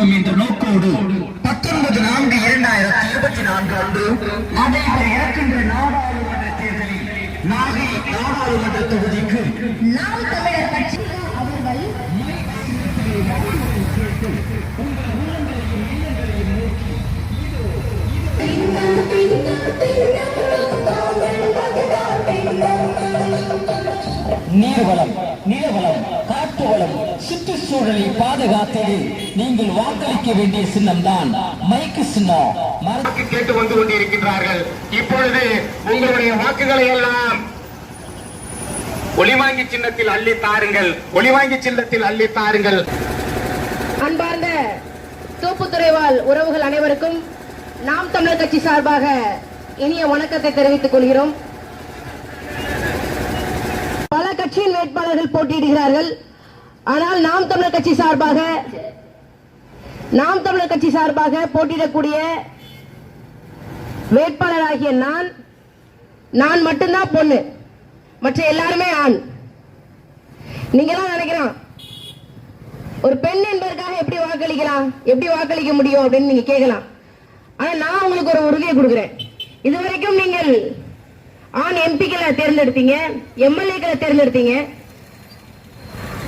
செய்வோம் என்ற நோக்கோடு பத்தொன்பது நான்கு இரண்டாயிரத்தி இருபத்தி நான்கு அன்று நடைபெற இருக்கின்ற நாடாளுமன்ற தேர்தலில் நாகை நாடாளுமன்ற தொகுதிக்கு நாம் தமிழர் கட்சி அவர்கள் நீர்வளம் நிலவளம் காற்று வளம் சுற்றுச்சூழலை பாதுகாத்தது. நீங்கள் வாக்களிக்க வேண்டிய சின்னம்தான். மைக்கு சின்னம் மரத்துக்கு கேட்டு வந்து கொண்டிருக்கின்றார்கள். இப்பொழுது உங்களுடைய வாக்குகளை எல்லாம் ஒளிவாங்கி சின்னத்தில் அள்ளி தாருங்கள். ஒளிவாங்கி சின்னத்தில் அள்ளி தாருங்கள். அன்பார்ந்த தோப்புத்துறைவால் உறவுகள் அனைவருக்கும் நாம் தமிழர் கட்சி சார்பாக இனிய வணக்கத்தை தெரிவித்துக் கொள்கிறோம். பல கட்சியின் வேட்பாளர்கள் போட்டியிடுகிறார்கள். ஆனால் நாம் தமிழர் கட்சி சார்பாக நாம் தமிழர் கட்சி சார்பாக போட்டியிடக்கூடிய வேட்பாளராகிய நான் நான் மட்டும்தான் பொண்ணு. மற்ற எல்லாருமே ஆண். நீங்க எல்லாம் நினைக்கிறான் ஒரு பெண் என்பதற்காக எப்படி வாக்களிக்கலாம் எப்படி வாக்களிக்க முடியும் அப்படின்னு நீங்க கேட்கலாம். ஆனா நான் உங்களுக்கு ஒரு உறுதியை இது இதுவரைக்கும் நீங்கள் ஆண் எம்பிக்களை தேர்ந்தெடுத்தீங்க எம்எல்ஏக்களை தேர்ந்தெடுத்தீங்க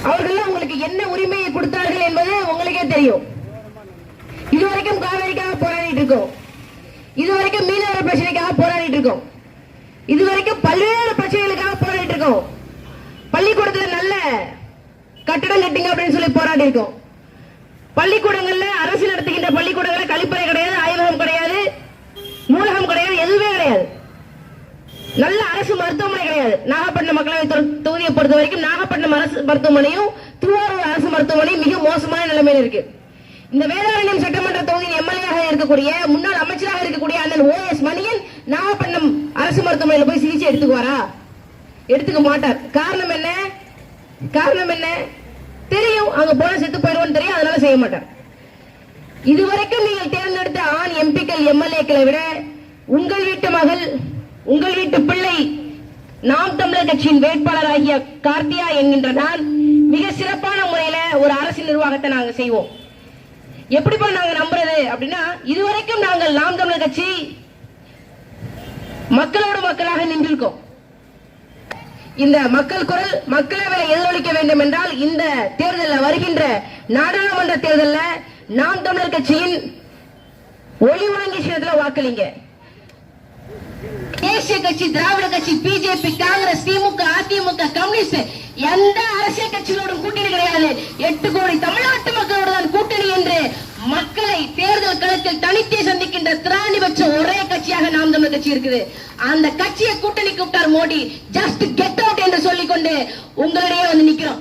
அவர்கள் உங்களுக்கு என்ன உரிமையை கொடுத்தார்கள் என்பது உங்களுக்கே தெரியும். இதுவரைக்கும் காவேரிக்காக போராடிட்டு இருக்கோம். இதுவரைக்கும் மீனவர் பிரச்சனைக்காக போராடிட்டு இருக்கோம். இதுவரைக்கும் பல்வேறு பிரச்சனைகளுக்காக போராடிட்டு இருக்கோம். பள்ளிக்கூடத்துல நல்ல கட்டடம் கட்டுங்க அப்படின்னு சொல்லி போராடி இருக்கோம். பள்ளிக்கூடங்கள்ல அரசு நடத்துகின்ற பள்ளிக்கூடங்கள்ல கழிப்பறை கிடையாது ஆய்வகம் கிடையாது நூலகம் கிடையாது எதுவுமே கிடையாது. நல்ல அரசு மருத்துவமனை கிடையாது. நாகப்பட்டினம் மக்களவை தொ- தொகுதியை பொறுத்த வரைக்கும் நாகப்பட்டினம் அரசு மருத்துவமனையும் திருவாரூர் அரசு மருத்துவமனையும் மிக மோசமான நிலைமையில் இருக்கு. இந்த வேதாரண்யம் சட்டமன்ற தொகுதியின் எம்எல்ஏ இருக்கக்கூடிய முன்னாள் அமைச்சராக இருக்கக்கூடிய அண்ணன் ஓ எஸ் மணியன் நாகப்பட்டினம் அரசு மருத்துவமனையில போய் சிகிச்சை எடுத்துக்குவாரா எடுத்துக்க மாட்டார். காரணம் என்ன? காரணம் என்ன? தெரியும். அங்க போன செத்து போயிடுவோம்னு தெரியும். அதனால செய்ய மாட்டார். இதுவரைக்கும் நீங்கள் தேர்ந்தெடுத்த ஆண் எம்பிக்கள் எம்எல்ஏக்களை விட உங்கள் வீட்டு மகள் உங்கள் வீட்டு பிள்ளை நாம் தமிழர் கட்சியின் வேட்பாளராகிய கார்த்தியா என்கின்ற நான் மிக சிறப்பான முறையில ஒரு அரசு நிர்வாகத்தை நாங்க செய்வோம். எப்படிப்பா நாங்க நம்புறது அப்படின்னா இதுவரைக்கும் நாங்கள் நாம் தமிழர் கட்சி மக்களோடு மக்களாக நின்றிருக்கோம். இந்த மக்கள் குரல் மக்களவை எதிரொலிக்க வேண்டும் என்றால் இந்த தேர்தலில் வருகின்ற நாடாளுமன்ற தேர்தலில் நாம் தமிழர் கட்சியின் ஒளி வாங்கி சேர்த்துல வாக்களிங்க. தேசிய கட்சி திராவிட கட்சி பிஜேபி காங்கிரஸ் திமுக அதிமுக கம்யூனிஸ்ட் எந்த அரசியல் கட்சிகளோடும் கூட்டணி கிடையாது. எட்டு கோடி தமிழ்நாட்டு மக்களோடு தான் கூட்டணி என்று மக்களை தேர்தல் களத்தில் தனித்தே சந்திக்கின்ற திராணி வச்ச ஒரே கட்சியாக நாம் தமிழ் கட்சி இருக்குது. அந்த கட்சியை கூட்டணி கூப்பிட்டார் மோடி. ஜஸ்ட் கெட் அவுட் என்று சொல்லிக்கொண்டு உங்களிடையே வந்து நிக்கிறோம்.